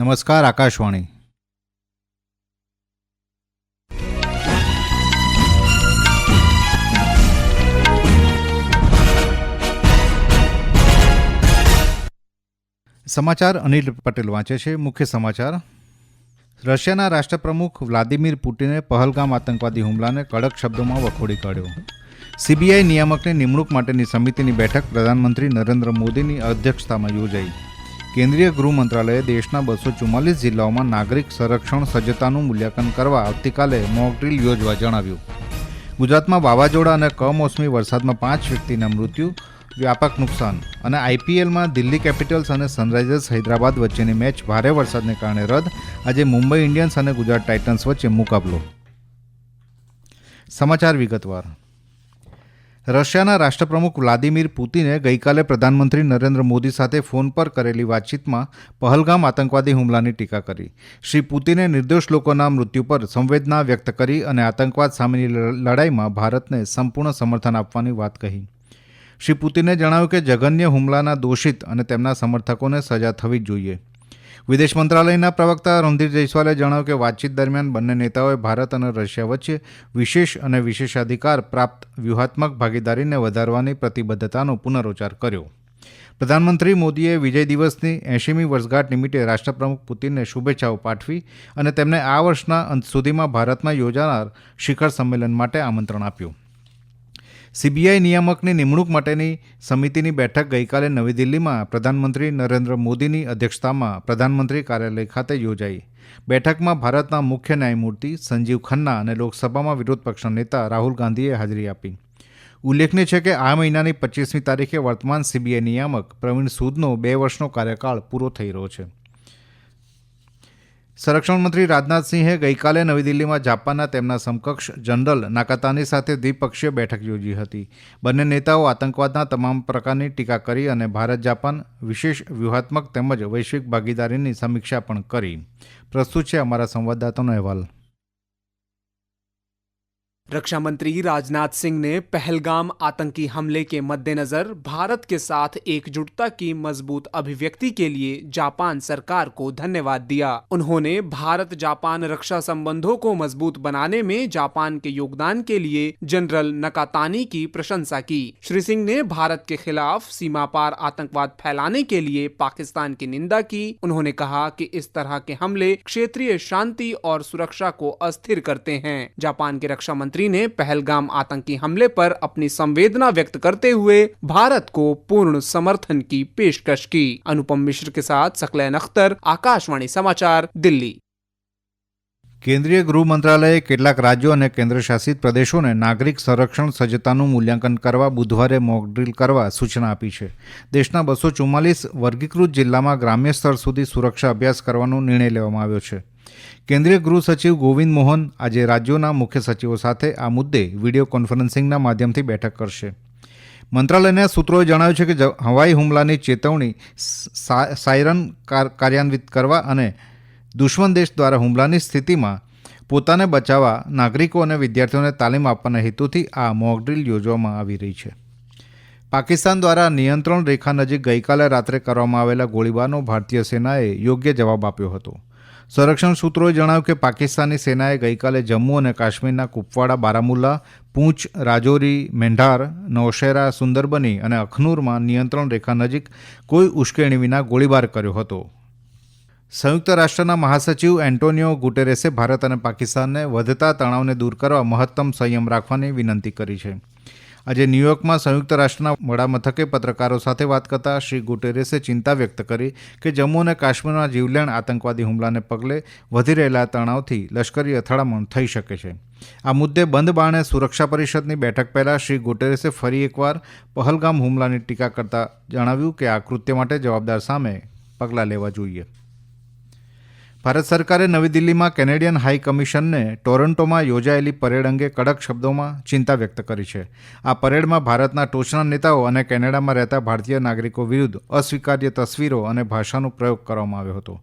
નમસ્કાર, આકાશવાણી. સમાચાર અનિલ પટેલ વાંચે છે. મુખ્ય સમાચાર. રશિયાના રાષ્ટ્રપ્રમુખ વ્લાદિમીર પુટિને પહલગામ આતંકવાદી હુમલાને કડક શબ્દોમાં વખોડી કાઢ્યો. સીબીઆઈ નિયામકની નિમણૂક માટેની સમિતિની બેઠક પ્રધાનમંત્રી નરેન્દ્ર મોદીની અધ્યક્ષતામાં યોજાઈ. કેન્દ્રીય ગૃહ મંત્રાલયે દેશના બસો ચુમ્માલીસ જિલ્લાઓમાં નાગરિક સંરક્ષણ સજ્જતાનું મૂલ્યાંકન કરવા આવતીકાલે મોક ડ્રીલ યોજવા જણાવ્યું. ગુજરાતમાં વાવાઝોડા અને કમોસમી વરસાદમાં પાંચ વ્યક્તિના મૃત્યુ, વ્યાપક નુકસાન અને આઈપીએલમાં દિલ્હી કેપિટલ્સ અને સનરાઇઝર્સ હૈદરાબાદ વચ્ચેની મેચ ભારે વરસાદને કારણે રદ. આજે મુંબઈ ઇન્ડિયન્સ અને ગુજરાત ટાઇટન્સ વચ્ચે મુકાબલો. સમાચાર વિગતવાર. રશિયાના રાષ્ટ્રપ્રમુખ વ્લાદિમીર પુતિને ગઈકાલે પ્રધાનમંત્રી નરેન્દ્ર મોદી સાથે ફોન પર કરેલી વાતચીતમાં પહલગામ આતંકવાદી હુમલાની ટીકા કરી. શ્રી પુતિને નિર્દોષ લોકોના મૃત્યુ પર સંવેદના વ્યક્ત કરી અને આતંકવાદ સામેની લડાઈમાં ભારતને સંપૂર્ણ સમર્થન આપવાની વાત કહી. શ્રી પુતિને જણાવ્યું કે જઘન્ય હુમલાના દોષિત અને તેમના સમર્થકોને સજા થવી જ જોઈએ. વિદેશ મંત્રાલયના પ્રવક્તા રણધીર જયસ્વાલે જણાવ્યું કે વાતચીત દરમિયાન બંને નેતાઓએ ભારત અને રશિયા વચ્ચે વિશેષ અને વિશેષાધિકાર પ્રાપ્ત વ્યૂહાત્મક ભાગીદારીને વધારવાની પ્રતિબદ્ધતાનો પુનરોચ્ચાર કર્યો. પ્રધાનમંત્રી મોદીએ વિજય દિવસની એંશીમી વર્ષગાંઠ નિમિત્તે રાષ્ટ્રપ્રમુખ પુતિનને શુભેચ્છાઓ પાઠવી અને તેમને આ વર્ષના અંત સુધીમાં ભારતમાં યોજાનાર શિખર સંમેલન માટે આમંત્રણ આપ્યું. સીબીઆઈ નિયામકની નિમણૂક માટેની સમિતિની બેઠક ગઈકાલે નવી દિલ્હીમાં પ્રધાનમંત્રી નરેન્દ્ર મોદીની અધ્યક્ષતામાં પ્રધાનમંત્રી કાર્યાલય ખાતે યોજાઈ. બેઠકમાં ભારતના મુખ્ય ન્યાયમૂર્તિ સંજીવ ખન્ના અને લોકસભામાં વિરોધ પક્ષના નેતા રાહુલ ગાંધીએ હાજરી આપી. ઉલ્લેખનીય છે કે આ મહિનાની પચીસમી તારીખે વર્તમાન સીબીઆઈ નિયામક પ્રવીણ સૂદનો બે વર્ષનો કાર્યકાળ પૂરો થઈ રહ્યો છે. સંરક્ષણ મંત્રી રાજનાથસિંહે ગઈકાલે નવી દિલ્હીમાં જાપાનના તેમના સમકક્ષ જનરલ નાકાતાની સાથે દ્વિપક્ષીય બેઠક યોજી હતી. બંને નેતાઓ આતંકવાદના તમામ પ્રકારની ટીકા કરી અને ભારત, જાપાન વિશેષ વ્યૂહાત્મક તેમજ વૈશ્વિક ભાગીદારીની સમીક્ષા પણ કરી. પ્રસ્તુત છે અમારા સંવાદદાતાનો અહેવાલ. रक्षा मंत्री राजनाथ सिंह ने पहलगाम आतंकी हमले के मद्देनजर भारत के साथ एकजुटता की मज़बूत अभिव्यक्ति के लिए जापान सरकार को धन्यवाद दिया। उन्होंने भारत जापान रक्षा संबंधों को मज़बूत बनाने में जापान के योगदान के लिए जनरल नकातानी की प्रशंसा की। श्री सिंह ने भारत के खिलाफ सीमा पार आतंकवाद फैलाने के लिए पाकिस्तान की निंदा की। उन्होंने कहा कि इस तरह के हमले क्षेत्रीय शांति और सुरक्षा को अस्थिर करते हैं। जापान के रक्षा मंत्री मंत्री ने पहलगाम आतंकी हमले पर अपनी संवेदना व्यक्त करते हुए भारत को पूर्ण समर्थन की पेशकश की अनुपम मिश्र के साथ सकलैन अख्तर आकाशवाणी समाचार दिल्ली કેન્દ્રીય ગૃહ મંત્રાલયે કેટલાક રાજ્યો અને કેન્દ્રશાસિત પ્રદેશોને નાગરિક સંરક્ષણ સજ્જતાનું મૂલ્યાંકન કરવા બુધવારે મોકડ્રીલ કરવા સૂચના આપી છે દેશના બસો ચુમ્માલીસ વર્ગીકૃત જિલ્લામાં ગ્રામ્ય સ્તર સુધી સુરક્ષા અભ્યાસ કરવાનો નિર્ણય લેવામાં આવ્યો છે કેન્દ્રીય ગૃહ સચિવ ગોવિંદ મોહન આજે રાજ્યોના મુખ્ય સચિવો સાથે આ મુદ્દે વીડિયો કોન્ફરન્સિંગના માધ્યમથી બેઠક કરશે. મંત્રાલયના સૂત્રોએ જણાવ્યું છે કે હવાઈ હુમલાની ચેતવણી સાયરન કાર્યાન્વિત કરવા અને દુશ્મન દેશ દ્વારા હુમલાની સ્થિતિમાં પોતાને બચાવવા નાગરિકો અને વિદ્યાર્થીઓને તાલીમ આપવાના હેતુથી આ મોકડ્રીલ યોજવામાં આવી રહી છે. પાકિસ્તાન દ્વારા નિયંત્રણ રેખા નજીક ગઈકાલે રાત્રે કરવામાં આવેલા ગોળીબારનો ભારતીય સેનાએ યોગ્ય જવાબ આપ્યો હતો. સંરક્ષણ સૂત્રોએ જણાવ્યું કે પાકિસ્તાની સેનાએ ગઈકાલે જમ્મુ અને કાશ્મીરના કુપવાડા, બારામુલ્લા, પૂંચ, રાજૌરી, મેંઢાર, નૌશેરા, સુંદરબની અને અખનૂરમાં નિયંત્રણ રેખા નજીક કોઈ ઉશ્કેરણી વિના ગોળીબાર કર્યો હતો. સંયુક્ત રાષ્ટ્રના મહાસચિવ એન્ટોનિયો ગુટેરેસે ભારત અને પાકિસ્તાનને વધતા તણાવને દૂર કરવા મહત્તમ સંયમ રાખવાની વિનંતી કરી છે. આજે ન્યૂયોર્કમાં સંયુક્ત રાષ્ટ્રના વડામથકે પત્રકારો સાથે વાત કરતા શ્રી ગુટેરેસે ચિંતા વ્યક્ત કરી કે જમ્મુ અને કાશ્મીરમાં જીવલેણ આતંકવાદી હુમલાને પગલે વધી રહેલા તણાવથી લશ્કરી અથડામણ થઈ શકે છે. આ મુદ્દે બંધ બારણે સુરક્ષા પરિષદની બેઠક પહેલાં શ્રી ગુટેરેસે ફરી એકવાર પહલગામ હુમલાની ટીકા કરતા જણાવ્યું કે આ કૃત્ય માટે જવાબદાર સામે પગલાં લેવા જોઈએ. ભારત સરકારે નવી દિલ્હીમાં કેનેડિયન હાઈ કમિશનને ટોરન્ટોમાં યોજાયેલી પરેડ અંગે કડક શબ્દોમાં ચિંતા વ્યક્ત કરી છે. આ પરેડમાં ભારતના ટોચના નેતાઓ અને કેનેડામાં રહેતા ભારતીય નાગરિકો વિરુદ્ધ અસ્વીકાર્ય તસવીરો અને ભાષાનો પ્રયોગ કરવામાં આવ્યો હતો.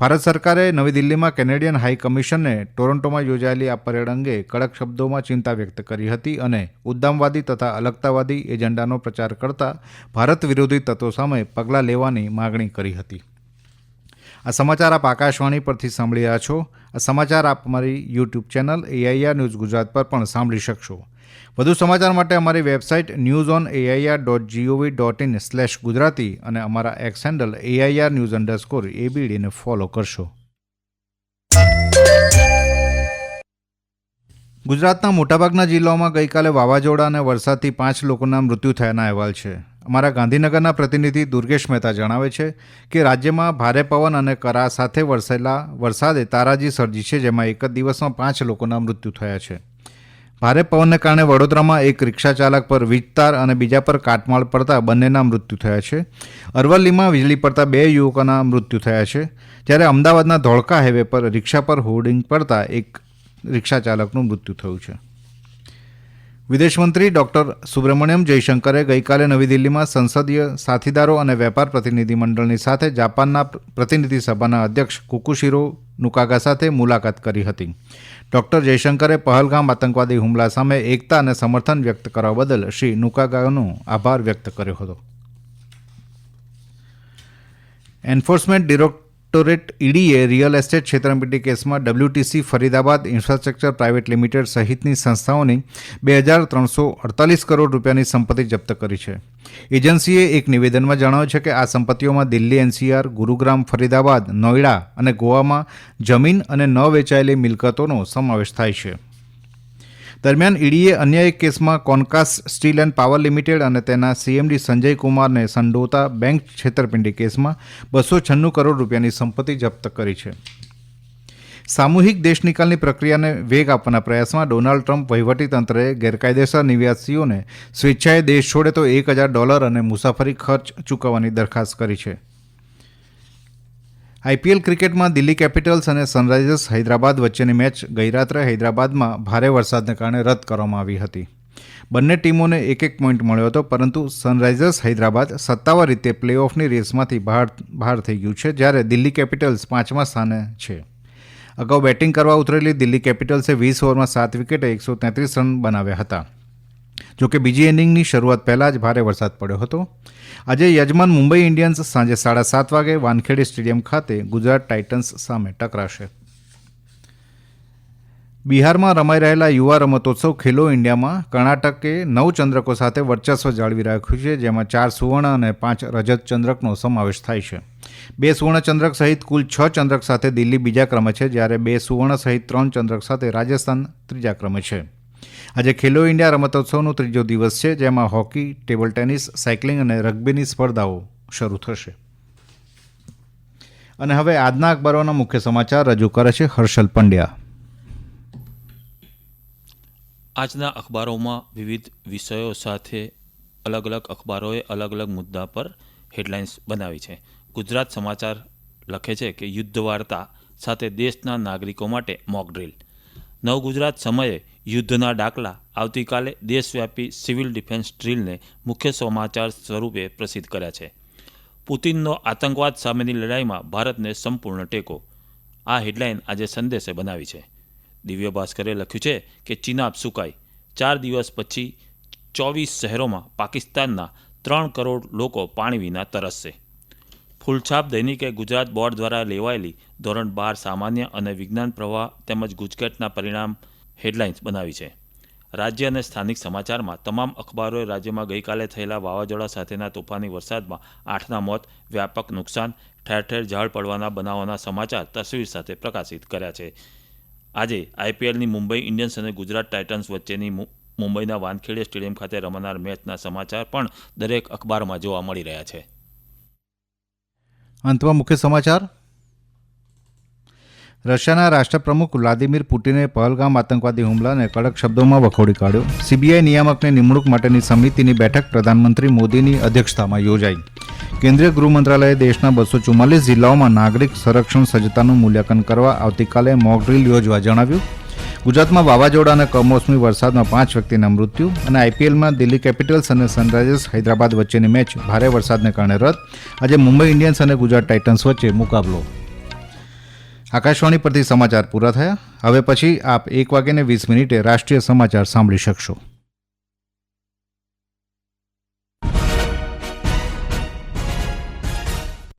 ભારત સરકારે નવી દિલ્હીમાં કેનેડિયન હાઈ કમિશનને ટોરન્ટોમાં યોજાયેલી આ પરેડ અંગે કડક શબ્દોમાં ચિંતા વ્યક્ત કરી હતી અને ઉદ્દામવાદી તથા અલગતાવાદી એજન્ડાનો પ્રચાર કરતા ભારત વિરોધી તત્વો સામે પગલાં લેવાની માગણી કરી હતી. આ સમાચાર આપ આકાશવાણી પરથી સાંભળી રહ્યા છો. આ સમાચાર આપ અમારી YouTube channel AIR news Gujarat પર પણ સાંભળી શકશો. વધુ સમાચાર માટે અમારી website news on AIR dot GOV dot in slash Gujarati અને અમારા X handle AIR news underscore એબીડીને follow કરશો. ગુજરાતના મોટાભાગના જિલ્લાઓમાં ગઈકાલે વાવાઝોડા અને વરસાદથી પાંચ લોકોના મૃત્યુ થયાના અહેવાલ છે. અમારા ગાંધીનગરના પ્રતિનિધિ દુર્ગેશ મહેતા જણાવે છે કે રાજ્યમાં ભારે પવન અને કરા સાથે વરસેલા વરસાદે તારાજી સર્જી છે, જેમાં એક જ દિવસમાં પાંચ લોકોના મૃત્યુ થયા છે. ભારે પવનને કારણે વડોદરામાં એક રિક્ષા ચાલક પર વીજતાર અને બીજા પર કાટમાળ પડતા બંનેના મૃત્યુ થયા છે. અરવલ્લીમાં વીજળી પડતા બે યુવકોના મૃત્યુ થયા છે. જ્યારે અમદાવાદના ધોળકા હાઈવે પર રિક્ષા પર હોર્ડિંગ પડતા એક રિક્ષા ચાલકનું મૃત્યુ થયું છે. વિદેશમંત્રી ડોક્ટર સુબ્રમણ્યમ જયશંકરે ગઈકાલે નવી દિલ્હીમાં સંસદીય સાથીદારો અને વેપાર પ્રતિનિધિમંડળની સાથે જાપાનના પ્રતિનિધિ સભાના અધ્યક્ષ કુકુશીરો નુકાગા સાથે મુલાકાત કરી હતી. ડોક્ટર જયશંકરે પહલગામ આતંકવાદી હુમલા સામે એકતા અને સમર્થન વ્યક્ત કરવા બદલ શ્રી નુકાગાનો આભાર વ્યક્ત કર્યો હતો. એન્ફોર્સમેન્ટ ડિરેક્ટોરેટ ઈડીએ રિયલ એસ્ટેટ છેતરપિંડી કેસમાં WTC Faridabad infrastructure private limited સહિતની સંસ્થાઓની બે હજાર ત્રણસો અડતાલીસ કરોડ રૂપિયાની સંપત્તિ જપ્ત કરી છે. એજન્સીએ એક નિવેદનમાં જણાવ્યું છે કે આ સંપત્તિઓમાં દિલ્હી એનસીઆર, ગુરુગ્રામ ફરીદાબાદ, નોઈડા અને ગોવામાં જમીન અને ન વેચાયેલી મિલકતોનો સમાવેશ થાય છે. દરમિયાન ઈડીએ અન્ય એક કેસમાં Concast steel and power limited અને તેના સીએમડી સંજય કુમારને સંડોતા બેંક છેતરપિંડી કેસમાં બસો છન્નું કરોડ રૂપિયાની સંપત્તિ જપ્ત કરી છે. સામૂહિક દેશ નિકાલની પ્રક્રિયાને વેગ આપવાના પ્રયાસમાં ડોનાલ્ડ ટ્રમ્પ વહીવટીતંત્રે ગેરકાયદેસર નિવાસીઓને સ્વેચ્છાએ દેશ છોડે તો એક હજાર ડોલર અને મુસાફરી ખર્ચ ચૂકવવાની દરખાસ્ત કરી છે. આઈપીએલ ક્રિકેટમાં દિલ્હી કેપિટલ્સ અને સનરાઇઝર્સ હૈદરાબાદ વચ્ચેની મેચ ગઈરાત્રે હૈદરાબાદમાં ભારે વરસાદને કારણે રદ કરવામાં આવી હતી. બંને ટીમોને એક એક પોઈન્ટ મળ્યો હતો, પરંતુ સનરાઇઝર્સ હૈદરાબાદ સત્તાવાર રીતે પ્લે ઓફની રેસમાંથી બહાર બહાર થઈ ગયું છે, જ્યારે દિલ્હી કેપિટલ્સ પાંચમા સ્થાને છે. અગાઉ બેટિંગ કરવા ઉતરેલી દિલ્હી કેપિટલ્સે વીસ ઓવરમાં સાત વિકેટે એકસો તેત્રીસ રન બનાવ્યા હતા. જોકે બીજી ઇનિંગની શરૂઆત પહેલાં જ ભારે વરસાદ પડ્યો હતો. આજે યજમાન મુંબઈ ઇન્ડિયન્સ સાંજે સાડા સાત વાગે વાનખેડે સ્ટેડિયમ ખાતે ગુજરાત ટાઇટન્સ સામે ટકરાશે. બિહારમાં રમાઈ રહેલા યુવા રમતોત્સવ ખેલો ઇન્ડિયામાં કર્ણાટકે નવ ચંદ્રકો સાથે વર્ચસ્વ જાળવી રાખ્યું છે, જેમાં ચાર સુવર્ણ અને પાંચ રજત ચંદ્રકનો સમાવેશ થાય છે. બે સુવર્ણ ચંદ્રક સહિત કુલ છ ચંદ્રક સાથે દિલ્હી બીજા ક્રમે છે, જ્યારે બે સુવર્ણ સહિત ત્રણ ચંદ્રક સાથે રાજસ્થાન ત્રીજા ક્રમે છે. આજે ખેલો ઇન્ડિયા રમતોત્સવનો ત્રીજો દિવસ છે, જેમાં હોકી, ટેબલ ટેનિસ, સાયકલિંગ અને રગ્બીની સ્પર્ધાઓ શરૂ થશે. અને હવે આજના અખબારોના મુખ્ય સમાચાર રજૂ કરે છે હર્ષલ પંડ્યા. આજના અખબારોમાં વિવિધ વિષયો સાથે અલગ અલગ અખબારોએ અલગ અલગ મુદ્દા પર હેડલાઇન્સ બનાવી છે. ગુજરાત સમાચાર લખે છે કે યુદ્ધ વાર્તા સાથે દેશના નાગરિકો માટે મોક નવ ગુજરાત સમયે યુદ્ધના દાખલા આવતીકાલે દેશવ્યાપી સિવિલ ડિફેન્સ ડ્રીલને મુખ્ય સમાચાર સ્વરૂપે પ્રસિદ્ધ કર્યા છે. પુતિનનો આતંકવાદ સામેની લડાઈમાં ભારતને સંપૂર્ણ ટેકો. આ હેડલાઇન આજે સંદેશે બનાવી છે. દિવ્ય ભાસ્કરે લખ્યું છે કે ચીનાબ સુકાઈ ચાર દિવસ પછી ચોવીસ શહેરોમાં પાકિસ્તાનના ત્રણ કરોડ લોકો પાણી વિના તરસશે. ફૂલછાપ દૈનિકે ગુજરાત બોર્ડ દ્વારા લેવાયેલી ધોરણ બાર સામાન્ય અને વિજ્ઞાન પ્રવાહ તેમજ ગુજકેટના પરિણામ હેડલાઇન્સ બનાવી છે. રાજ્ય અને સ્થાનિક સમાચારમાં તમામ અખબારોએ રાજ્યમાં ગઈકાલે થયેલા વાવાઝોડા સાથેના તોફાની વરસાદમાં આઠના મોત, વ્યાપક નુકસાન, ઠેર ઠેર ઝાડ પડવાના બનાવોના સમાચાર તસવીર સાથે પ્રકાશિત કર્યા છે. આજે આઈપીએલની મુંબઈ ઇન્ડિયન્સ અને ગુજરાત ટાઇટન્સ વચ્ચેની મુંબઈના વાનખેડે સ્ટેડિયમ ખાતે રમાનાર મેચના સમાચાર પણ દરેક અખબારમાં જોવા મળી રહ્યા છે. અંતમાં મુખ્ય સમાચાર રશિયાના રાષ્ટ્રપ્રમુખ વ્લાદિમીર પુટિને પહલગામ આતંકવાદી હુમલાને કડક શબ્દોમાં વખોડી કાઢ્યો. સીબીઆઈ નિયામકની નિમણૂક માટેની સમિતિની બેઠક પ્રધાનમંત્રી મોદીની અધ્યક્ષતામાં યોજાઈ. કેન્દ્રીય ગૃહ મંત્રાલયે દેશના બસો ચુમ્માલીસ જિલ્લાઓમાં નાગરિક સંરક્ષણ સજ્જતાનું મૂલ્યાંકન કરવા આવતીકાલે મોકડ્રીલ યોજવા જણાવ્યું. ગુજરાતમાં વાવાઝોડા અને કમોસમી વરસાદમાં પાંચ વ્યક્તિના મૃત્યુ અને આઈપીએલમાં દિલ્હી કેપિટલ્સ અને સનરાઇઝર્સ હૈદરાબાદ વચ્ચેની મેચ. ભારે વરસાદને કારણે રદ. આજે મુંબઈ ઇન્ડિયન્સ અને ગુજરાત ટાઇટન્સ વચ્ચે મુકાબલો. આકાશવાણી પરથી સમાચાર પૂરા થયા. હવે પછી આપ એક વાગ્યાને વીસ મિનિટે રાષ્ટ્રીય સમાચાર સાંભળી શકશો.